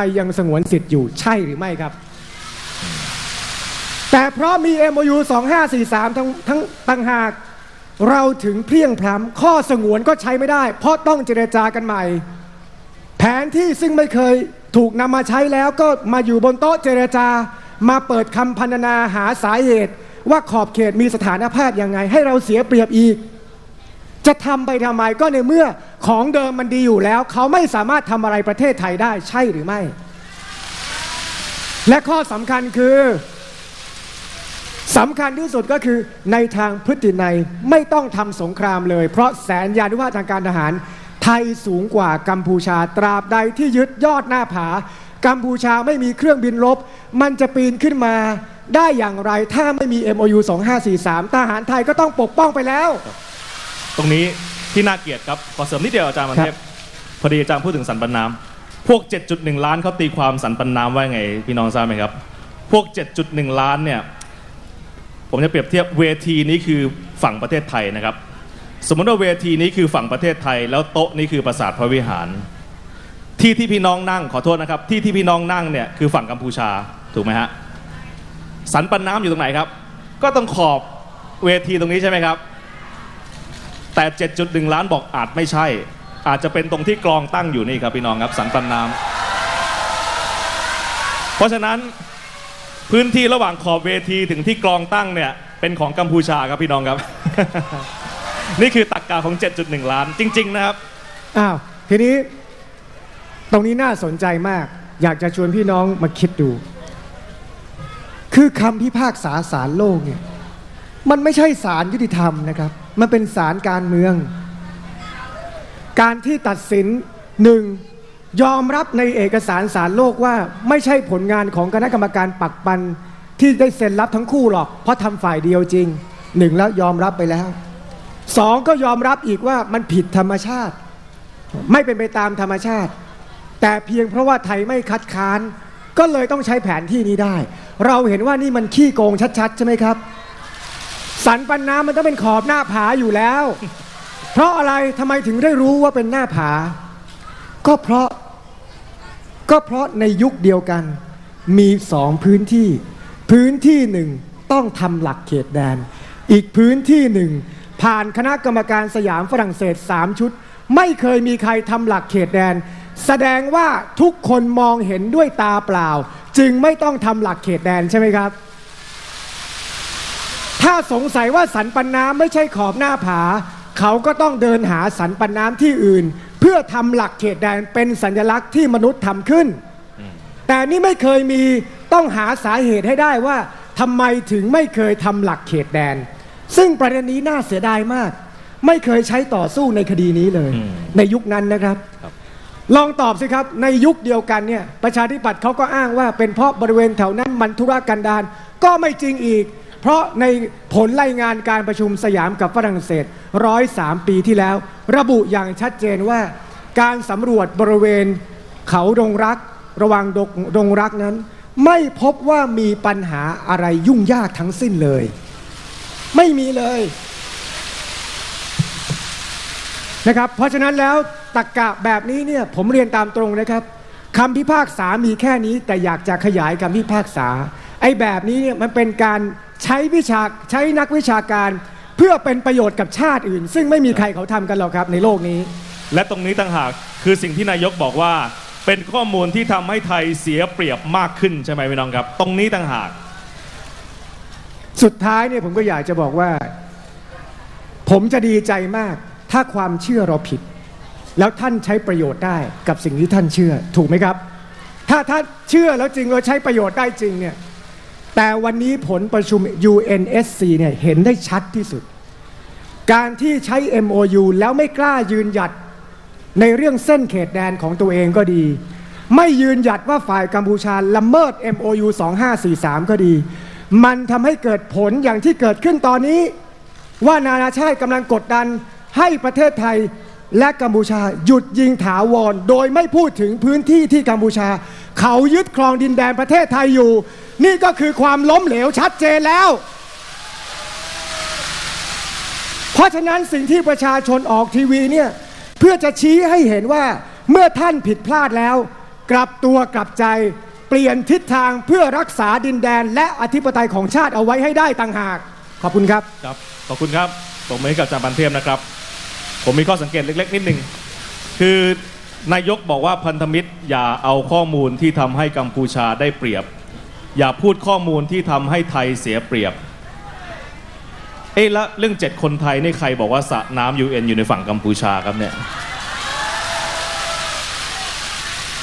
ไทยยังสงวนสิทธิ์อยู่ใช่หรือไม่ครับ แต่เพราะมี MOU 2543 ทั้งทั้งต่างหากเราถึงเพลียงพล้ำข้อสงวนก็ใช้ไม่ได้ เพราะต้องเจรจากันใหม่ แผนที่ซึ่งไม่เคยถูกนำมาใช้แล้วก็มาอยู่บนโต๊ะเจรจา มาเปิดคำพรรณนาหาสาเหตุ ว่าขอบเขตมีสถานภาพยังไง ให้เราเสียเปรียบอีก จะทำไปทำไมก็ในเมื่อของเดิมมันดีอยู่แล้ว เขาไม่สามารถทำอะไรประเทศไทยได้ใช่หรือไม่ และข้อสำคัญคือสำคัญที่สุดก็คือในทางพฤตินัยไม่ต้องทำสงครามเลย เพราะแสนยานุภาพทางการทหาร ไทยสูงกว่ากัมพูชาตราบใดที่ยึดยอดหน้าผา กัมพูชาไม่มีเครื่องบินรบ มันจะปีนขึ้นมาได้อย่างไรถ้าไม่มี MOU 2543 ทหารไทยก็ต้องปกป้องไปแล้ว ตรงนี้ที่น่าเกลียดครับขอเสริมนิดเดียวอาจารย์มันเทพพอดีอาจารย์พูดถึงสันปันน้ำพวก 7.1 ล้านเขาตีความสันปันน้ำว่าไงพี่น้องทราบไหมครับ พวก 7.1 ล้านเนี่ยผมจะเปรียบเทียบเวทีนี้คือฝั่งประเทศไทยนะครับ สมมติว่าเวทีนี้คือฝั่งประเทศไทย แล้วโต๊ะนี้คือปราสาทพระวิหาร ที่ที่พี่น้องนั่งขอโทษนะครับ ที่ที่พี่น้องนั่งเนี่ยคือฝั่งกัมพูชาถูกไหมฮะสันปันน้ำอยู่ตรงไหนครับ ก็ต้องขอบเวทีตรงนี้ใช่ไหมครับ แต่ 7.1 ล้านบอกอาจไม่ใช่ อาจจะเป็นตรงที่กรองตั้งอยู่นี่ครับพี่น้องครับสันปันน้ำเพราะฉะนั้นพื้นที่ระหว่างขอบเวทีถึงที่กรองตั้งเนี่ยเป็นของกัมพูชาครับพี่น้องครับ นี่คือตักกาของ 7.1 ล้านจริง ๆ นะครับอ้าวทีนี้ตรงนี้น่าสนใจมาก อยากจะชวนพี่น้องมาคิดดู คือคำพิพากษาศาลโลกเนี่ยมันไม่ใช่ศาลยุติธรรมนะครับ มันเป็นศาลการเมือง การที่ตัดสินหนึ่งยอมรับในเอกสารศาลโลกว่าไม่ใช่ผลงานของคณะกรรมการปักปันที่ได้เซ็นรับทั้งคู่หรอก เพราะทำฝ่ายเดียวจริงหนึ่งแล้วยอมรับไปแล้วสองก็ยอมรับอีกว่ามันผิดธรรมชาติ ไม่เป็นไปตามธรรมชาติ แต่เพียงเพราะว่าไทยไม่คัดค้าน ก็เลยต้องใช้แผนที่นี้ได้ เราเห็นว่านี่มันขี้โกงชัดๆ ใช่ไหมครับ สันปันน้ำมันต้องเป็นขอบหน้าผาอยู่แล้ว เพราะอะไรทำไมถึงได้รู้ว่าเป็นหน้าผา ก็เพราะ ก็เพราะในยุคเดียวกัน มีสองพื้นที่ พื้นที่หนึ่งต้องทำหลักเขตแดน อีกพื้นที่หนึ่งผ่านคณะกรรมการสยามฝรั่งเศสสามชุด ไม่เคยมีใครทำหลักเขตแดน แสดงว่าทุกคนมองเห็นด้วยตาเปล่า จึงไม่ต้องทำหลักเขตแดนใช่ไหมครับ ถ้าสงสัยว่าสันปันน้ำไม่ใช่ขอบหน้าผา เขาก็ต้องเดินหาสันปันน้ำที่อื่น เพื่อทำหลักเขตแดนเป็นสัญลักษณ์ที่มนุษย์ทำขึ้น แต่นี่ไม่เคยมีต้องหาสาเหตุให้ได้ว่าทำไมถึงไม่เคยทำหลักเขตแดน ซึ่งประเด็นนี้น่าเสียดายมาก ไม่เคยใช้ต่อสู้ในคดีนี้เลยอืมในยุคนั้นนะครับครับลองตอบสิครับในยุคเดียวกันเนี่ยประชาธิปัตย์เขาก็อ้างว่าเป็นเพราะบริเวณแถวนั้นมันธุรกันดารก็ไม่จริงอีก เพราะในผลรายงานการประชุมสยามกับฝรั่งเศสร้อยสามปีที่แล้ว ระบุอย่างชัดเจนว่า การสำรวจบริเวณเขาดงรัก ระว่างดงดงรักนั้น ไม่พบว่ามีปัญหาอะไรยุ่งยากทั้งสิ้นเลย ไม่มีเลยนะครับเพราะฉะนั้นแล้วตักกะแบบนี้เนี่ยผมเรียนตามตรงนะครับคำพิพากษามีแค่นี้แต่อยากจะขยายคำพิพากษา ไอ้แบบนี้เนี่ยมันเป็นการ ใช้วิชาใช้นักวิชาการ เพื่อเป็นประโยชน์กับชาติอื่น ซึ่งไม่มีใครเขาทำกันหรอกครับในโลกนี้ และตรงนี้ต่างหากคือสิ่งที่นายกบอกว่า เป็นข้อมูลที่ทำให้ไทยเสียเปรียบมากขึ้นใช่ไหมพี่น้องครับ ตรงนี้ต่างหาก สุดท้ายเนี่ยผมก็อยากจะบอกว่า ผมจะดีใจมาก ถ้าความเชื่อเราผิด แล้วท่านใช้ประโยชน์ได้กับสิ่งที่ท่านเชื่อถูกไหมครับ ถ้าท่านเชื่อแล้วจริงเราใช้ประโยชน์ได้จริงเนี่ย แต่วันนี้ผลประชุม UNSC เนี่ยเห็นได้ชัดที่สุด การที่ใช้ MOU แล้วไม่กล้ายืนหยัดในเรื่องเส้นเขตแดนของตัวเองก็ดี ไม่ยืนหยัดว่าฝ่ายกัมพูชาละเมิด MOU 2543 ก็ดี มันทำให้เกิดผลอย่างที่เกิดขึ้นตอนนี้ ว่านานาชาติกำลังกดดันให้ประเทศไทย และกัมพูชาหยุดยิงถาวร โดยไม่พูดถึงพื้นที่ที่กัมพูชา เขายึดครองดินแดนประเทศไทยอยู่ นี่ก็คือความล้มเหลวชัดเจนแล้ว เพราะฉะนั้นสิ่งที่ประชาชนออกทีวีเนี่ยเพื่อจะชี้ให้เห็นว่าเมื่อท่านผิดพลาดแล้ว กลับตัวกลับใจเปลี่ยนทิศทางเพื่อรักษาดินแดน และอธิปไตยของชาติเอาไว้ให้ได้ต่างหาก ขอบคุณครับ ครับ ขอบคุณครับตบมือให้กับจารย์ปันเทพนะครับ ผมมีข้อสังเกตเล็ก ๆ นิดหนึ่งคือนายกบอกว่าพันธมิตรอย่าเอาข้อมูลที่ทำให้กัมพูชาได้เปรียบ อย่าพูดข้อมูลที่ทำให้ไทยเสียเปรียบ เอ้แล้วเรื่องเจ็ดคนไทยนี่ใครบอกว่าสระน้ำยูเอ็นอยู่ในฝั่งกัมพูชาครับเนี่ย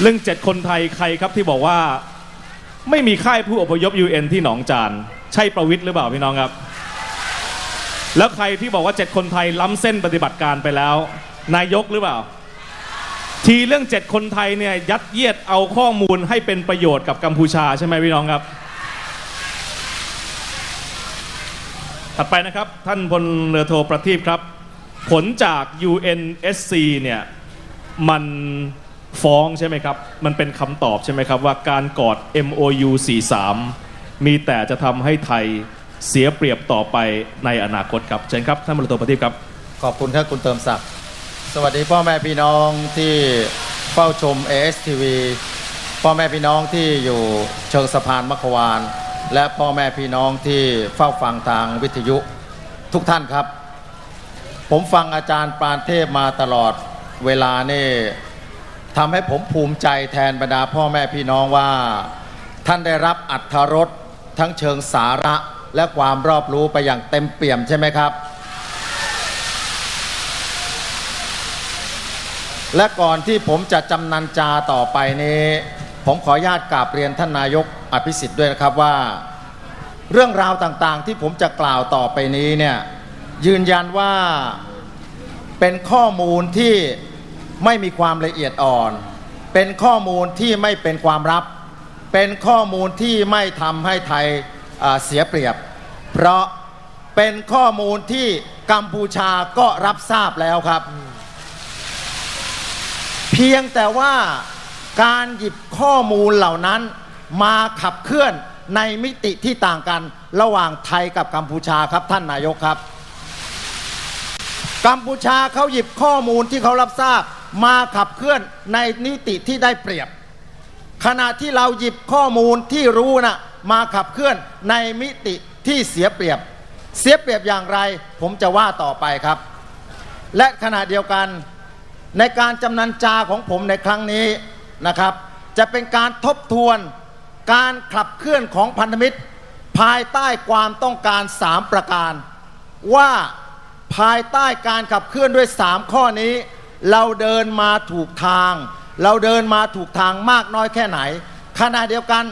เรื่องเจ็ดคนไทยใครครับที่บอกว่าไม่มีค่ายผู้อพยพ UN ที่หนองจาน ใช่ประวิทย์หรือเปล่าพี่น้องครับ แล้วใครที่บอกว่าเจ็ดคนไทยล้ำเส้นปฏิบัติการไปแล้ว นายกหรือเปล่า ทีเรื่องเจ็ดคนไทยเนี่ยยัดเยียดเอาข้อมูลให้เป็นประโยชน์กับกัมพูชาใช่ไหมพี่น้องครับ ถัดไปนะครับท่านพลเรือโทประทีปครับ ผลจาก UNSC เนี่ยมันฟ้องใช่ไหมครับ มันเป็นคำตอบใช่ไหมครับว่าการกอด MOU 43 มีแต่จะทำให้ไทย เสียเปรียบต่อไปในอนาคตครับเชิญครับท่านพลเรือโทประทีปครับ ขอบคุณครับคุณเติมศักดิ์สวัสดีพ่อแม่พี่น้องที่เฝ้าชม ASTV พ่อแม่พี่น้องที่อยู่เชิงสะพานมัควาน และพ่อแม่พี่น้องที่เฝ้าฟังทางวิทยุทุกท่านครับ ผมฟังอาจารย์ปานเทพมาตลอดเวลานี่ทำให้ผมภูมิใจแทนบรรดาพ่อแม่พี่น้องว่า ท่านได้รับอัธรสทั้งเชิงสาระ และความรอบรู้ไปอย่างเต็มเปี่ยมใช่ไหมครับ และก่อนที่ผมจะจำนันจาต่อไปนี้ ผมขออนุญาตกราบเรียนท่านนายกอภิสิทธิ์ด้วยนะครับว่า เรื่องราวต่างๆที่ผมจะกล่าวต่อไปนี้เนี่ยยืนยันว่าเป็นข้อมูลที่ไม่มีความละเอียดอ่อน เป็นข้อมูลที่ไม่เป็นความลับ เป็นข้อมูลที่ไม่ทำให้ไทย เสียเปรียบ เพราะเป็นข้อมูลที่กัมพูชาก็รับทราบแล้วครับ เพียงแต่ว่าการหยิบข้อมูลเหล่านั้นมาขับเคลื่อนในมิติที่ต่างกันระหว่างไทยกับกัมพูชาครับท่านนายกครับ กัมพูชาเขาหยิบข้อมูลที่เขารับทราบมาขับเคลื่อนในนิติที่ได้เปรียบ ขณะที่เราหยิบข้อมูลที่รู้นะ มาขับเคลื่อนในมิติที่เสียเปรียบ เสียเปรียบอย่างไรผมจะว่าต่อไปครับ และขณะเดียวกันในการจำนันจาของผมในครั้งนี้นะครับ จะเป็นการทบทวนการขับเคลื่อนของพันธมิตร ภายใต้ความต้องการ 3 ประการ ว่าภายใต้การขับเคลื่อนด้วย 3 ข้อนี้ เราเดินมาถูกทาง เราเดินมาถูกทางมากน้อยแค่ไหนขณะเดียวกัน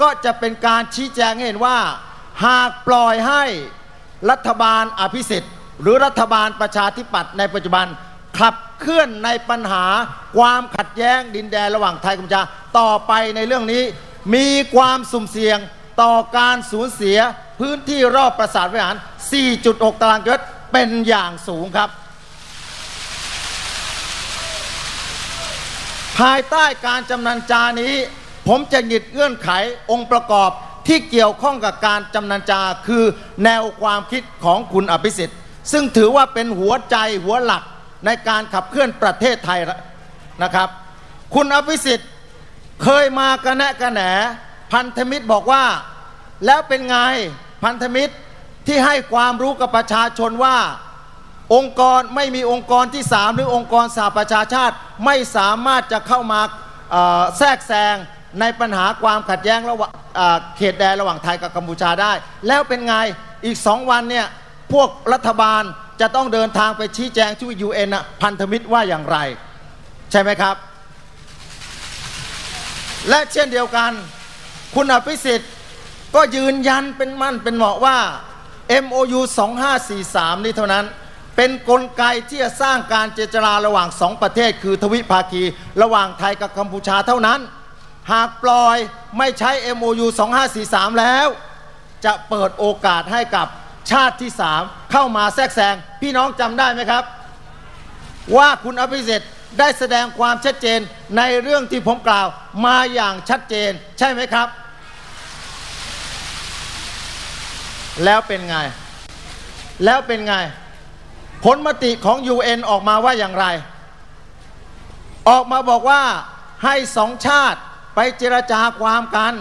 ก็จะเป็นการชี้แจงให้เห็นว่า หากปล่อยให้รัฐบาลอภิสิทธิ์ หรือรัฐบาลประชาธิปัตย์ในปัจจุบันขับเคลื่อนในปัญหาความขัดแย้งดินแดนระหว่างไทยกัมพูชาต่อไปในเรื่องนี้ มีความสุ่มเสี่ยงต่อการสูญเสียพื้นที่รอบปราสาทวิหาร 4.6 ตารางกิโลเมตรเป็นอย่างสูงครับ ภายใต้การจำนันจานี้ ผมจะหยิดเงื่อนไของค์ประกอบที่เกี่ยวข้องกับการจำนันจาคือแนวความคิดของคุณอภิสิทธิ์ ซึ่งถือว่าเป็นหัวใจหัวหลักในการขับเคลื่อนประเทศไทยนะครับ คุณอภิสิทธิ์เคยมากระแนะกระแหนพันธมิตรบอกว่า แล้วเป็นไงพันธมิตรที่ให้ความรู้กับประชาชนว่า องค์กรไม่มีองค์กรที่สามหรือองค์กรสหประชาชาติไม่สามารถจะเข้ามาแทรกแซง ในปัญหาความขัดแย้งระหว่างเขตแดนระหว่างไทยกับกัมพูชาได้ แล้วเป็นไงอีกสองวันเนี่ยพวกรัฐบาลจะต้องเดินทางไปชี้แจงที่ยูเอ็นพันธมิตรว่าอย่างไร ใช่ไหมครับ และเช่นเดียวกันคุณอภิสิทธิ์ก็ยืนยันเป็นมั่นเป็นเหมาะว่า MOU 2543 นี้เท่านั้นเป็นนกลไกที่จะสร้างการเจรจาระหว่างสองประเทศ คือทวิภาคี ระหว่างไทยกับกัมพูชาเท่านั้น หากปล่อยไม่ใช้ MOU 2543 แล้ว จะเปิดโอกาสให้กับชาติที่สามเข้ามาแทรกแซงพี่น้องจำได้ไหมครับ ว่าคุณอภิสิทธิ์ได้แสดงความชัดเจนในเรื่องที่ผมกล่าวมาอย่างชัดเจนใช่ไหมครับ แล้วเป็นไง แล้วเป็นไง ผลมติของ UN ออกมาว่าอย่างไร ออกมาบอกว่าให้สองชาติ ไปเจรจาความกัน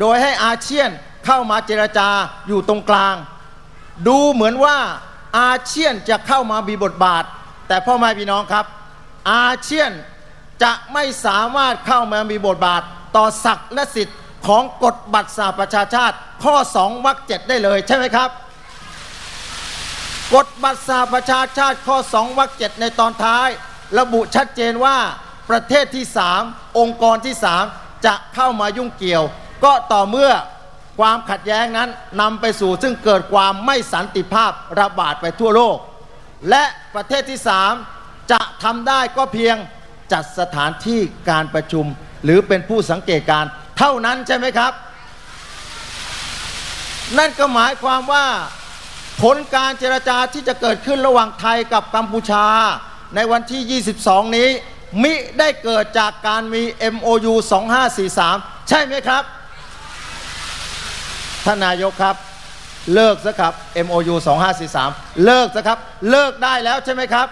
โดยให้อาเซียนเข้ามาเจรจาอยู่ตรงกลาง ดูเหมือนว่าอาเซียนจะเข้ามามีบทบาท แต่พ่อแม่พี่น้องครับ อาเซียนจะไม่สามารถเข้ามามีบทบาท ต่อศักดิ์และสิทธิ์ของกฎบัตรสหประชาชาติ ข้อ 2วรรคเจ็ดได้เลยใช่ไหมครับ กฎบัตรสหประชาชาติข้อ 2วรรคเจ็ดในตอนท้าย ระบุชัดเจนว่าประเทศที่ 3 องค์กรที่ 3 จะเข้ามายุ่งเกี่ยว ก็ต่อเมื่อความขัดแย้งนั้นนำไปสู่ซึ่งเกิดความไม่สันติภาพระบาดไปทั่วโลก และประเทศที่3จะทำได้ก็เพียงจัดสถานที่การประชุม หรือเป็นผู้สังเกตการเท่านั้นใช่ไหมครับ นั่นก็หมายความว่าผลการเจรจาที่จะเกิดขึ้นระหว่างไทยกับกัมพูชา ในวันที่ 22 นี้ มิได้เกิดจากการมี MOU 2543 ใช่ไหมครับท่านนายกครับ เลิกซะครับ MOU 2543 เลิกซะครับ เลิกได้แล้วใช่ไหมครับ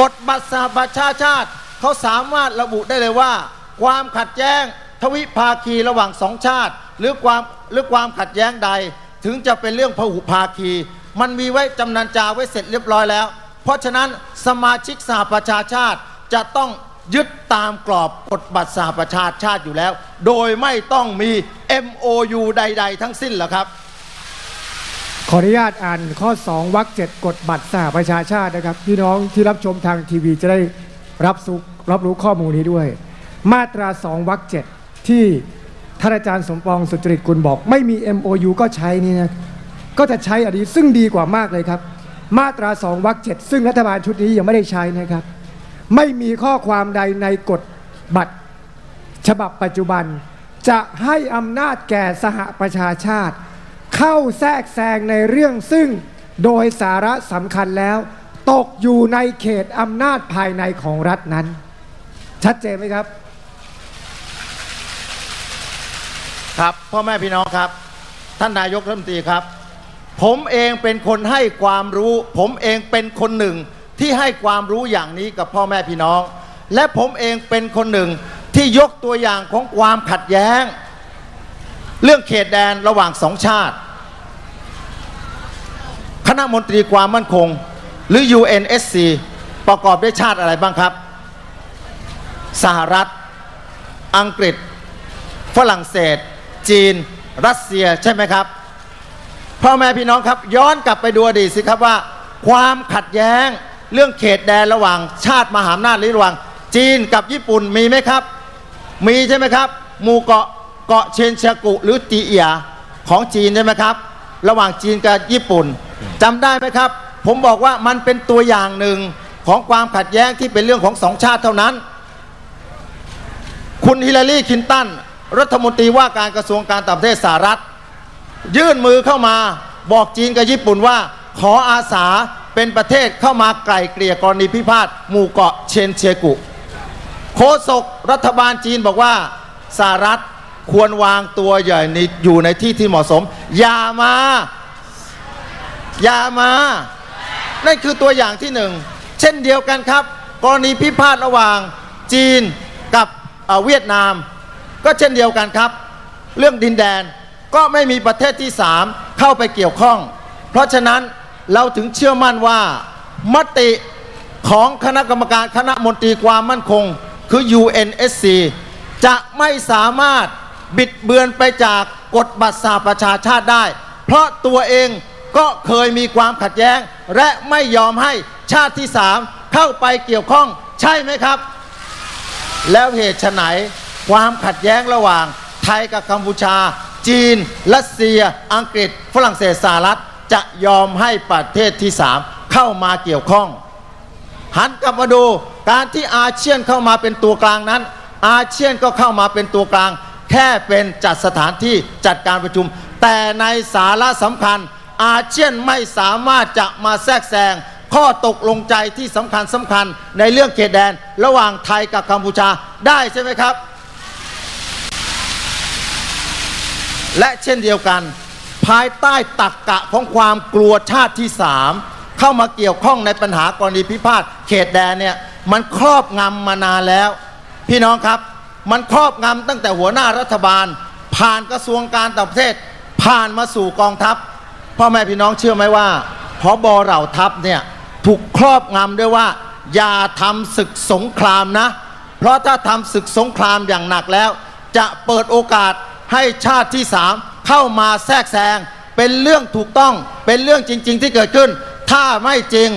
กฎบัตรสหประชาชาติเขาสามารถระบุได้เลยว่า ความขัดแย้งทวิภาคีระหว่างสองชาติ หรือความหรือความขัดแย้งใด ถึงจะเป็นเรื่องพหุภาคี มันมีไว้จำนันจาไว้เสร็จเรียบร้อยแล้ว เพราะฉะนั้นสมาชิกสหประชาชาติจะต้องยึดตามกรอบกฎบัตรสหประชาชาติอยู่แล้ว โดยไม่ต้องมี MOU ใด ๆ ทั้งสิ้นหรอครับ ขออนุญาตอ่านข้อ 2วรรคเจ็ดกฎบัตรสหประชาชาตินะครับ พี่น้องที่รับชมทางทีวีจะได้รับสุรับรู้ข้อมูลนี้ด้วย มาตรา2วรรคเจ็ดที่ท่านอาจารย์สมปองสุจริตกุลบอก ไม่มี MOU ก็ใช้นี่นะก็จะใช้อันนี้ซึ่งดีกว่ามากเลยครับ มาตรา2วรรคเจ็ดซึ่งรัฐบาลชุดนี้ยังไม่ได้ใช้นะครับ ไม่มีข้อความใดในกฎบัตร ฉบับปัจจุบัน จะให้อำนาจแก่สหประชาชาติ เข้าแทรกแซงในเรื่องซึ่งโดยสาระสำคัญแล้ว ตกอยู่ในเขตอำนาจภายในของรัฐนั้น ชัดเจนไหมครับ ครับพ่อแม่พี่น้องครับ ท่านนายกรัฐมนตรีครับ ผมเองเป็นคนให้ความรู้ ผมเองเป็นคนหนึ่งที่ให้ความรู้อย่างนี้กับพ่อแม่พี่น้อง และผมเองเป็นคนหนึ่งที่ยกตัวอย่างของความขัดแย้ง เรื่องเขตแดนระหว่างสองชาติ คณะมนตรีความมั่นคง หรือ UNSC ประกอบด้วยชาติอะไรบ้างครับ สหรัฐ อังกฤษ ฝรั่งเศส จีน รัสเซียใช่ไหมครับ พ่อแม่พี่น้องครับย้อนกลับไปดูอดีตสิครับว่า ความขัดแย้งเรื่องเขตแดนระหว่างชาติมหาอำนาจหรือระหว่าง จีนกับญี่ปุ่นมีไหมครับ มีใช่ไหมครับหมู่เกาะเกาะเชนชากุหรือตีเอียของจีนใช่ไหมครับ ระหว่างจีนกับญี่ปุ่นจำได้ไหมครับ ผมบอกว่ามันเป็นตัวอย่างหนึ่งของความขัดแย้งที่เป็นเรื่องของสองชาติเท่านั้น คุณฮิลลารีคินตันรัฐมนตรีว่าการกระทรวงการต่างประเทศสหรัฐ ยื่นมือเข้ามา บอกจีนกับญี่ปุ่นว่า ขออาสาเป็นประเทศเข้ามาไกล่เกลี่ยกรณีพิพาทหมู่เกาะเชนเชกุ โฆษกรัฐบาลจีนบอกว่าสหรัฐควรวางตัวใหญ่ในอยู่ในที่ที่เหมาะสม อย่ามา อย่ามา นั่นคือตัวอย่างที่หนึ่ง เช่นเดียวกันครับ กรณีพิพาทระหว่างจีนกับเวียดนาม ก็เช่นเดียวกันครับ เรื่องดินแดน ก็ไม่มีประเทศที่สามเข้าไปเกี่ยวข้อง เพราะฉะนั้นเราถึงเชื่อมั่นว่ามติของคณะกรรมการคณะมนตรีความมั่นคง คือ UNSC จะไม่สามารถบิดเบือนไปจากกฎบัตรสหประชาชาติได้ เพราะตัวเองก็เคยมีความขัดแย้ง และไม่ยอมให้ชาติที่สามเข้าไปเกี่ยวข้องใช่ไหมครับ แล้วเหตุไฉนความขัดแย้งระหว่างไทยกับกัมพูชา จีน รัสเซีย อังกฤษ ฝรั่งเศสสหรัฐ จะยอมให้ประเทศที่สามเข้ามาเกี่ยวข้อง หันกลับมาดูการที่อาเซียนเข้ามาเป็นตัวกลางนั้น อาเซียนก็เข้ามาเป็นตัวกลาง แค่เป็นจัดสถานที่จัดการประชุม แต่ในสาระสำคัญ อาเซียนไม่สามารถจะมาแทรกแซงข้อตกลงใจที่สำคัญสำคัญในเรื่องเขตแดน ระหว่างไทยกับกัมพูชาได้ใช่ไหมครับ และเช่นเดียวกัน ภายใต้ตักกะของความกลัวชาติที่สามเข้ามาเกี่ยวข้องในปัญหากรณีพิพาทเขตแดนเนี่ยมันครอบงำมานานแล้ว พี่น้องครับมันครอบงำตั้งแต่หัวหน้ารัฐบาล ผ่านกระทรวงการต่างประเทศ ผ่านมาสู่กองทัพพ่อแม่พี่น้องเชื่อไหมว่าพอบอเหล่าทัพเนี่ยถูกครอบงำด้วยว่า อย่าทำศึกสงครามนะ เพราะถ้าทำศึกสงครามอย่างหนักแล้ว จะเปิดโอกาส ให้ชาติที่สามเข้ามาแทรกแซงเป็นเรื่องถูกต้องเป็นเรื่องจริง ๆ ที่เกิดขึ้น ถ้าไม่จริง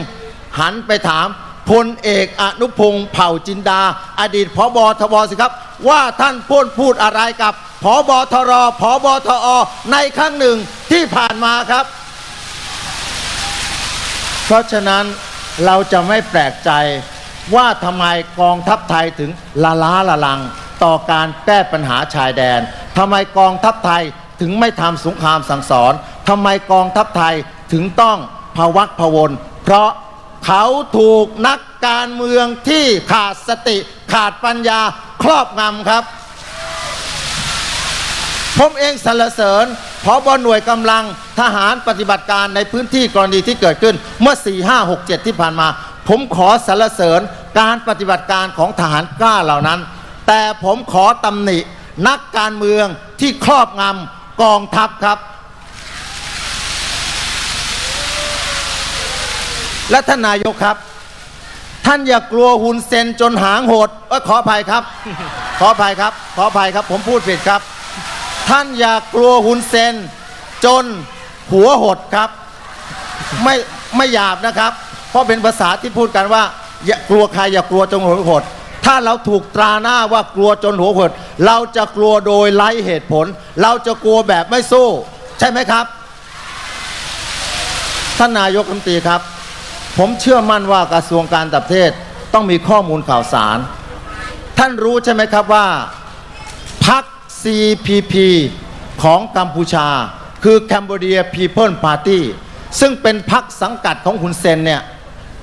หันไปถามพลเอกอนุพงศ์เผ่าจินดา อดีตผบทบสิครับ ว่าท่านพูดพูดอะไรกับผบทรผบทอในครั้งหนึ่งที่ผ่านมาครับ เพราะฉะนั้นเราจะไม่แปลกใจว่าทำไมกองทัพไทยถึงละล้าละลัง ต่อการแก้ปัญหาชายแดน ทำไมกองทัพไทยถึงไม่ทำสงครามสั่งสอนทำไมกองทัพไทยถึงต้องพวักพวนเพราะเขาถูกนักการเมืองที่ขาดสติขาดปัญญาครอบงำครับ ผมเองสรรเสริญพอบหน่วยกำลังทหารปฏิบัติการในพื้นที่กรณีที่เกิดขึ้นเมื่อ 4 5 6 7 ที่ผ่านมา ผมขอสรรเสริญการปฏิบัติการของทหารกล้าเหล่านั้น แต่ผมขอตำหนิ นักการเมืองที่ครอบงำกองทัพครับ และท่านนายกครับ ท่านอย่ากลัวหุนเซนจนหางโหดเอยขออภัยครับ ขออภัยครับ ขออภัยครับ ผมพูดผิดครับ ท่านอย่ากลัวหุนเซนจนหัวหดครับ ไม่ไม่หยาบนะครับ เพราะเป็นภาษาที่พูดกันว่า อย่ากลัวใครอย่ากลัวจนหัวหด ถ้าเราถูกตราหน้าว่ากลัวจนหัวหดเราจะกลัวโดยไร้เหตุผล เราจะกลัวแบบไม่สู้ ใช่ไหมครับ ท่านนายกรัฐมนตรีครับ ผมเชื่อมั่นว่ากระทรวงการต่างประเทศต้องมีข้อมูลข่าวสาร ท่านรู้ใช่ไหมครับว่าพัก CPP ของกัมพูชา คือ Cambodia People Party ซึ่งเป็นพักสังกัดของฮุนเซนเนี่ย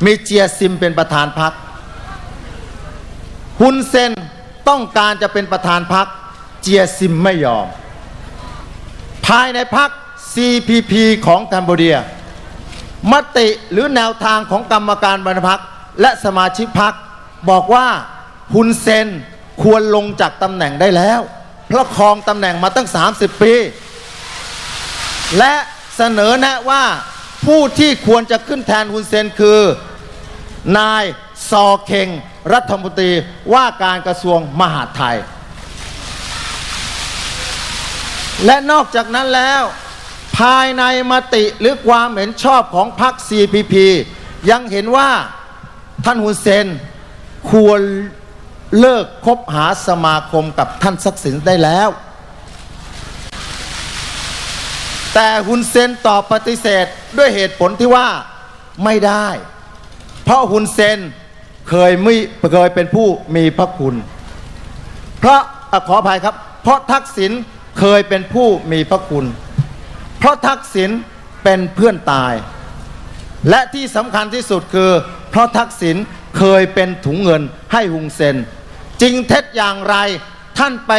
มีเจียซิมเป็นประธานพัก ฮุนเซนต้องการจะเป็นประธานพักเจียซิมไม่ยอม ภายในพัก CPP ของกัมพูเดีย มติหรือแนวทางของกรรมการบรรพพักและสมาชิกพักบอกว่าฮุนเซนควรลงจากตำแหน่งได้แล้วเพราะครองตำแหน่งมาตั้ง 30 ปี และเสนอแนะว่าผู้ที่ควรจะขึ้นแทนฮุนเซนคือ นายซอเคง รัฐมนตรีว่าการกระทรวงมหาดไทย และนอกจากนั้นแล้ว ภายในมติหรือความเห็นชอบของพรรค CPP ยังเห็นว่าท่านฮุนเซนควรเลิกคบหาสมาคมกับท่านทักษิณได้แล้ว แต่ฮุนเซนตอบปฏิเสธด้วยเหตุผลที่ว่าไม่ได้ เพราะฮุนเซน เคยไม่เคยเป็นผู้มีพระคุณ เพราะขออภัยครับ เพราะทักษิณเคยเป็นผู้มีพระคุณ เพราะทักษิณเป็นเพื่อนตาย และที่สำคัญที่สุดคือ เพราะทักษิณเคยเป็นถุงเงินให้ฮุงเซนจริงเท็จอย่างไรท่านไป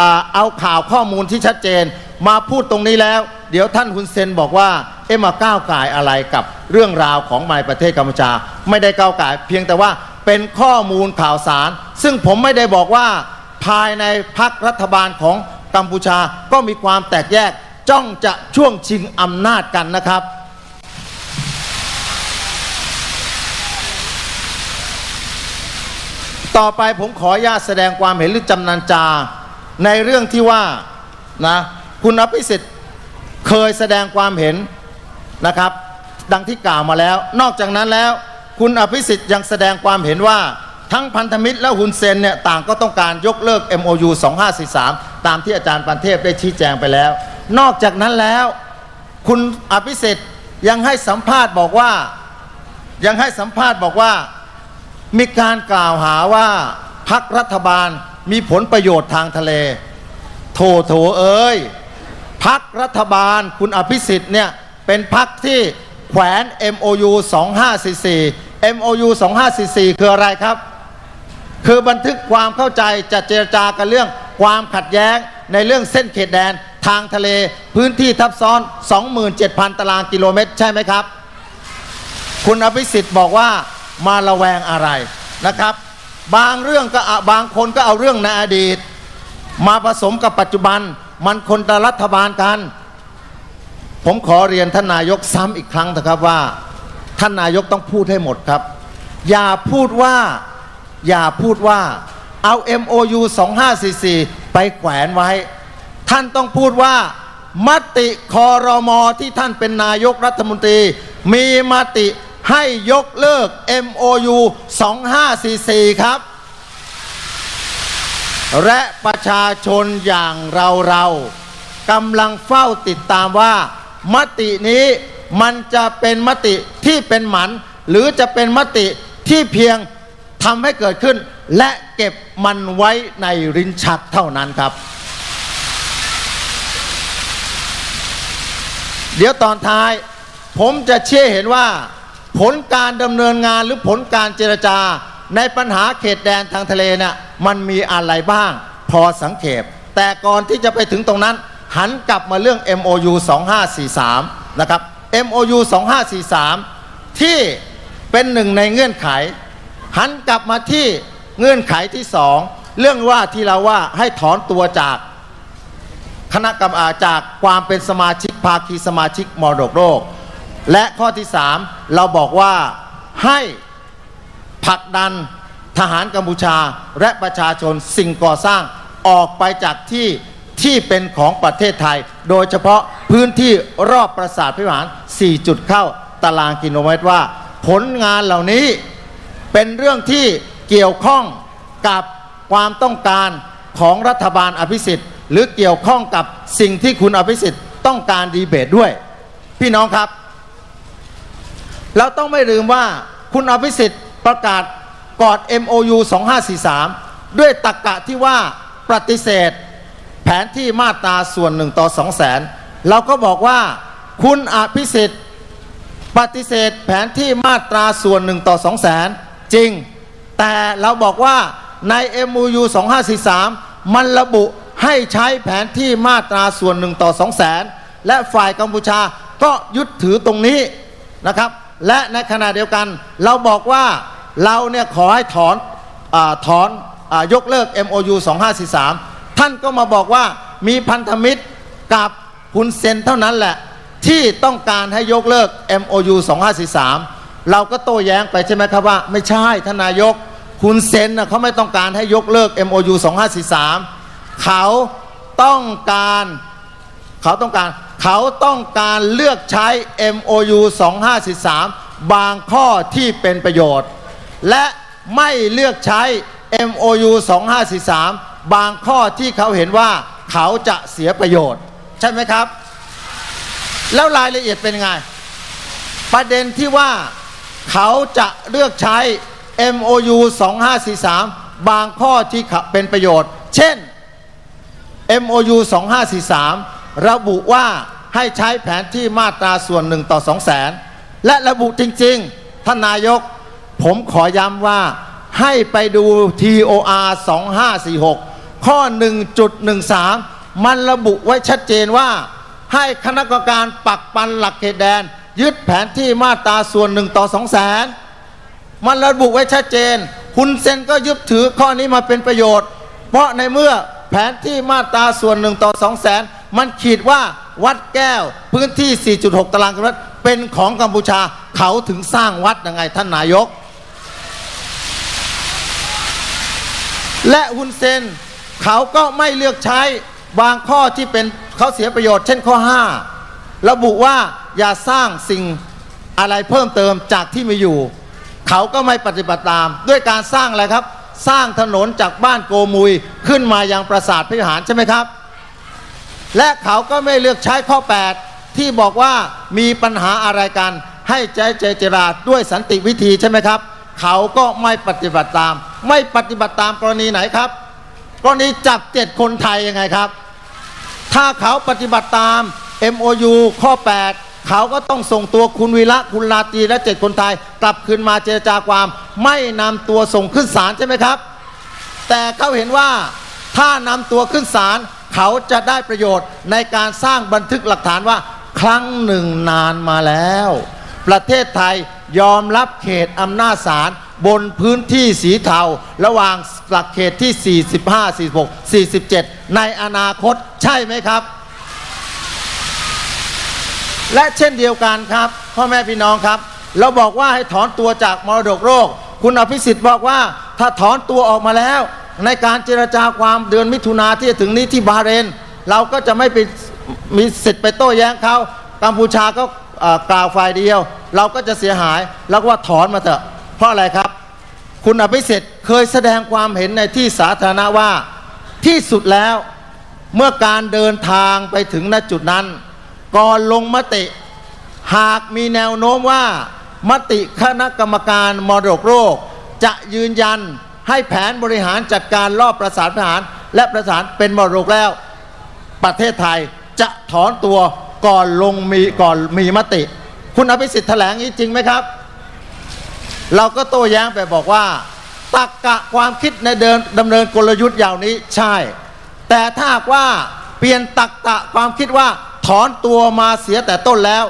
อเอาข่าวข้อมูลที่ชัดเจน มาพูดตรงนี้แล้ว เดี๋ยวท่านฮุนเซนบอกว่า เอ็มมาก้าวไก่อะไรกับเรื่องราวของในประเทศกัมพูชา ไม่ได้ก้าวไก่เพียงแต่ว่าเป็นข้อมูลข่าวสาร ซึ่งผมไม่ได้บอกว่าภายในพักรัฐบาลของกัมพูชาก็มีความแตกแยกจ้องจะช่วงชิงอำนาจกันนะครับ ต่อไปผมขออนุญาตแสดงความเห็นหรือจำนันจา ในเรื่องที่ว่านะคุณอภิสิทธิ์เคยแสดงความเห็นนะครับ ดังที่กล่าวมาแล้ว นอกจากนั้นแล้ว คุณอภิสิทธิ์ยังแสดงความเห็นว่าทั้งพันธมิตรและฮุนเซนเนี่ยต่างก็ต้องการยกเลิก MOU 2543 ตามที่อาจารย์ปันเทพได้ชี้แจงไปแล้ว นอกจากนั้นแล้ว คุณอภิสิทธิ์ยังให้สัมภาษณ์บอกว่ายังให้สัมภาษณ์บอกว่า มีการกล่าวหาว่าพักรัฐบาลมีผลประโยชน์ทางทะเล โถโถเอ้ยพักรัฐบาลคุณอภิสิทธิ์เนี่ยเป็นพักที่แขวน MOU 2544 MOU 2544 คืออะไรครับ คือบันทึกความเข้าใจจะเจรจากันเรื่องความขัดแย้งในเรื่องเส้นเขตแดนทางทะเลพื้นที่ทับซ้อน 27,000 ตารางกิโลเมตร ใช่ไหมครับ คุณอภิสิทธิ์บอกว่ามาระแวงอะไรนะครับ บางเรื่องก็บางคนก็เอาเรื่องในอดีต มาผสมกับปัจจุบันมันคนละรัฐบาลกัน ผมขอเรียนท่านนายกซ้ำอีกครั้งนะครับว่า ท่านนายกต้องพูดให้หมดครับ อย่าพูดว่าอย่าพูดว่าเอา MOU 2544 ไปแขวนไว้ ท่านต้องพูดว่ามติคอรมอที่ท่านเป็นนายกรัฐมนตรี มีมติให้ยกเลิก MOU 2544 ครับ และประชาชนอย่างเราเรากำลังเฝ้าติดตามว่ามตินี้ มันจะเป็นมติที่เป็นหมัน หรือจะเป็นมติที่เพียงทำให้เกิดขึ้น และเก็บมันไว้ในรินชักเท่านั้นครับ เดี๋ยวตอนท้าย ผมจะเชื่อเห็นว่า ผลการดำเนินงานหรือผลการเจรจา ในปัญหาเขตแดนทางทะเลเนี่ย มันมีอะไรบ้าง พอสังเขปแต่ก่อนที่จะไปถึงตรงนั้น หันกลับมาเรื่อง MOU 2543 นะครับ MOU 2543 ที่เป็นหนึ่งในเงื่อนไข หันกลับมาที่เงื่อนไขที่สองเรื่องว่าที่เราว่าให้ถอนตัวจากคณะกรรมการจากความเป็นสมาชิกภาคีสมาชิกมรดกโลก และข้อที่ 3 เราบอกว่าให้ผลักดันทหารกัมพูชาและประชาชนสิ่งก่อสร้างออกไปจากที่ที่เป็นของประเทศไทย โดยเฉพาะ พื้นที่รอบปราสาทพิมาน4จุดเข้าตารางกิโลเมตรว่า ผลงานเหล่านี้เป็นเรื่องที่เกี่ยวข้องกับความต้องการของรัฐบาลอภิสิทธิ์ หรือเกี่ยวข้องกับสิ่งที่คุณอภิสิทธิ์ต้องการดีเบตด้วย พี่น้องครับ เราต้องไม่ลืมว่าคุณอภิสิทธิ์ประกาศกอด MOU 2543 ด้วยตรกกะที่ว่าปฏิเสธ แผนที่มาตราส่วนหนึ่งต่อสองแสน เราก็บอกว่าคุณอภิสิทธิ์ปฏิเสธแผนที่มาตราส่วนหนึ่งต่อสองแสนจริง แต่เราบอกว่าใน MOU 2543 มันระบุให้ใช้แผนที่มาตราส่วนหนึ่งต่อสองแสนและฝ่ายกัมพูชาก็ยึดถือตรงนี้นะครับ และในขณะเดียวกันเราบอกว่าเราเนี่ยขอให้ถอนอถอนอยกเลิก MOU 2543 ท่านก็มาบอกว่ามีพันธมิตรกับ คุณเซนเท่านั้นแหละ ที่ต้องการให้ยกเลิก MOU 2543 เราก็โต้แย้งไปใช่ไหมครับว่า ไม่ใช่ท่านนายก คุณเซนนะเขาไม่ต้องการให้ยกเลิก MOU 2543 เขาต้องการเขาต้องการเขาต้องการเลือกใช้ MOU 2543 บางข้อที่เป็นประโยชน์ และไม่เลือกใช้ MOU 2543 บางข้อที่เขาเห็นว่าเขาจะเสียประโยชน์ ใช่ไหมครับ แล้วรายละเอียดเป็นไง ประเด็นที่ว่าเขาจะเลือกใช้ MOU 2543 บางข้อที่เป็นประโยชน์ เช่น MOU 2543 ระบุว่าให้ใช้แผนที่มาตราส่วนหนึ่งต่อ2 0 0แสนและระบุจริงๆ ท่านนายก ผมขอย้ำว่าให้ไปดู TOR 2546 ข้อ 1.13 มันระบุไว้ชัดเจนว่า ให้คณะกรรมการปักปันหลักเขตแดน ยึดแผนที่มาตราส่วนหนึ่งต่อ2 0 0แสนมันระบุไว้ชัดเจน คุณเซนก็ยึดถือข้อนี้มาเป็นประโยชน์ เพราะในเมื่อแผนที่มาตราส่วนหนึ่งต่อ2 0 0แสนมันขีดว่าวัดแก้วพื้นที่ 4.6 ตารางกิโลเมตรเป็นของกัมพูชาเขาถึงสร้างวัดยังไงท่านนายก และฮุนเซนเขาก็ไม่เลือกใช้ บางข้อที่เป็นเขาเสียประโยชน์ เช่นข้อ 5 ระบุว่าอย่าสร้างสิ่งอะไรเพิ่มเติมจากที่มีอยู่ เขาก็ไม่ปฏิบัติตาม ด้วยการสร้างอะไรครับ สร้างถนนจากบ้านโกมุยขึ้นมายังปราสาทพิหารใช่ไหมครับ และเขาก็ไม่เลือกใช้ข้อ 8 ที่บอกว่ามีปัญหาอะไรกัน ให้ใจเจเจราด้วยสันติวิธีใช่ไหมครับ เขาก็ไม่ปฏิบัติตาม ไม่ปฏิบัติตามกรณีไหนครับ กรณีจับเจ็ดคนไทยยังไงครับ ถ้าเขาปฏิบัติตาม MOU ข้อ 8 เขาก็ต้องส่งตัวคุณวีระคุณลาตีและเจ็ดคนไทย กลับคืนมาเจรจาความ ไม่นำตัวส่งขึ้นศาลใช่ไหมครับ แต่เขาเห็นว่าถ้านำตัวขึ้นศาลเขาจะได้ประโยชน์ในการสร้างบันทึกหลักฐานว่า ครั้งหนึ่งนานมาแล้ว ประเทศไทยยอมรับเขตอำนาจศาล บนพื้นที่สีเทาระหว่างหลักเขตที่ 45 46 47 ในอนาคตใช่ไหมครับ และเช่นเดียวกันครับ พ่อแม่พี่น้องครับ เราบอกว่าให้ถอนตัวจากมรดกโลกคุณอภิสิทธิ์บอกว่าถ้าถอนตัวออกมาแล้ว ในการเจรจาความเดือนมิถุนาที่จะถึงนี้ที่บาเรน เราก็จะไม่ไปมีสิทธิ์ไปโต้แย้งเขากัมพูชาก็กล่าวฝ่ายเดียว เราก็จะเสียหายแล้วก็ว่าถอนมาเถอะ เพราะอะไรครับ คุณอภิสิทธิ์เคยแสดงความเห็นในที่สาธารณะว่าที่สุดแล้วเมื่อการเดินทางไปถึงณจุดนั้น ก่อนลงมติ หากมีแนวโน้มว่า มติคณะกรรมการมรดกโลกจะยืนยันให้แผนบริหารจัดการรอบประสานทหาร และประสานเป็นมรดกแล้ว ประเทศไทยจะถอนตัวก่อนลงมีก่อนมีมติ คุณอภิสิทธิ์แถลงนี้จริงไหมครับ เราก็โต้แย้งไปบอกว่าตักกะความคิดในเดินดำเนินกลยุทธ์อย่างนี้ใช่ แต่ถ้าว่าเปลี่ยนตักกะความคิดว่าถอนตัวมาเสียแต่ต้นแล้ว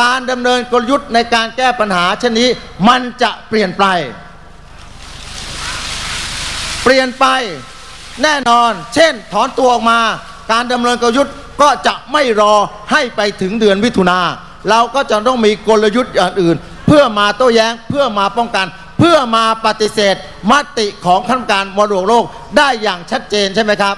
การดำเนินกลยุทธ์ในการแก้ปัญหาเช่นนี้มันจะเปลี่ยนไป เปลี่ยนไปแน่นอน เช่น ถอนตัวออกมา การดำเนินกลยุทธ์ก็จะไม่รอให้ไปถึงเดือนมิถุนาเราก็จะต้องมีกลยุทธ์อย่างอื่น เพื่อมาโต้แย้งเพื่อมาป้องกัน เพื่อมาปฏิเสธมติของคณะกรรมการมรดกโลกได้อย่างชัดเจนใช่ไหมครับ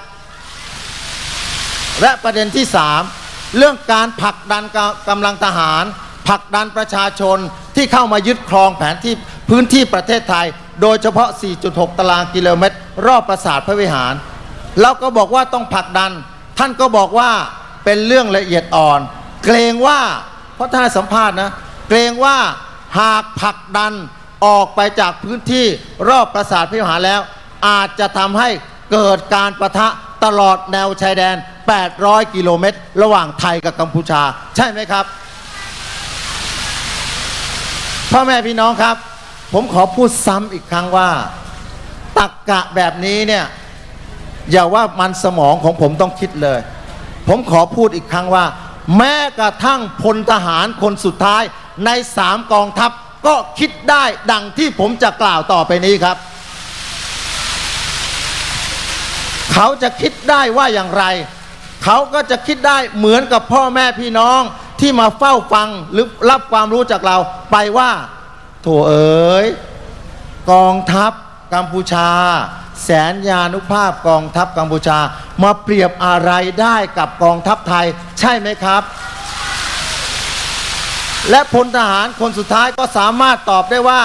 และประเด็นที่ 3 เรื่องการผลักดันกำลังทหารผลักดันประชาชนที่เข้ามายึดครองแผนที่พื้นที่ประเทศไทย โดยเฉพาะ 4.6 ตารางกิโลเมตร รอบปราสาทพระวิหารเราก็บอกว่าต้องผลักดัน ท่านก็บอกว่าเป็นเรื่องละเอียดอ่อน เกรงว่าเพราะท่านสัมภาษณ์นะ เกรงว่า หากผลักดันออกไปจากพื้นที่รอบปราสาทพิหารแล้ว อาจจะทำให้เกิดการประทะตลอดแนวชายแดน 800 กิโลเมตร ระหว่างไทยกับกัมพูชา ใช่ไหมครับ พ่อแม่พี่น้องครับ ผมขอพูดซ้ำอีกครั้งว่า ตักกะแบบนี้เนี่ย อย่าว่ามันสมองของผมต้องคิดเลย ผมขอพูดอีกครั้งว่า แม้กระทั่งพลทหารคนสุดท้าย ในสามกองทัพก็คิดได้ดังที่ผมจะกล่าวต่อไปนี้ครับ เขาจะคิดได้ว่าอย่างไร เขาก็จะคิดได้เหมือนกับพ่อแม่พี่น้องที่มาเฝ้าฟังหรือรับความรู้จากเราไปว่าโถเอ๋ยกองทัพกัมพูชา แสนยานุภาพกองทัพกัมพูชา มาเปรียบอะไรได้กับกองทัพไทย ใช่ไหมครับ และพลทหารคนสุดท้ายก็สามารถตอบได้ว่า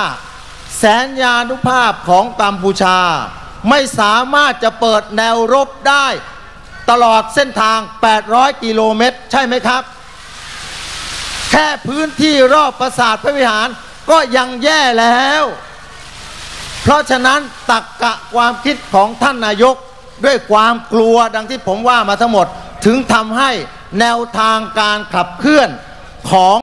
แสนยานุภาพของกัมพูชา ไม่สามารถจะเปิดแนวรบได้ ตลอดเส้นทาง 800 กิโลเมตร ใช่ไหมครับ แค่พื้นที่รอบปราสาทพระวิหารก็ยังแย่แล้ว เพราะฉะนั้นตักกะความคิดของท่านนายกด้วยความกลัวดังที่ผมว่ามาทั้งหมดถึงทำให้แนวทางการขับเคลื่อนของ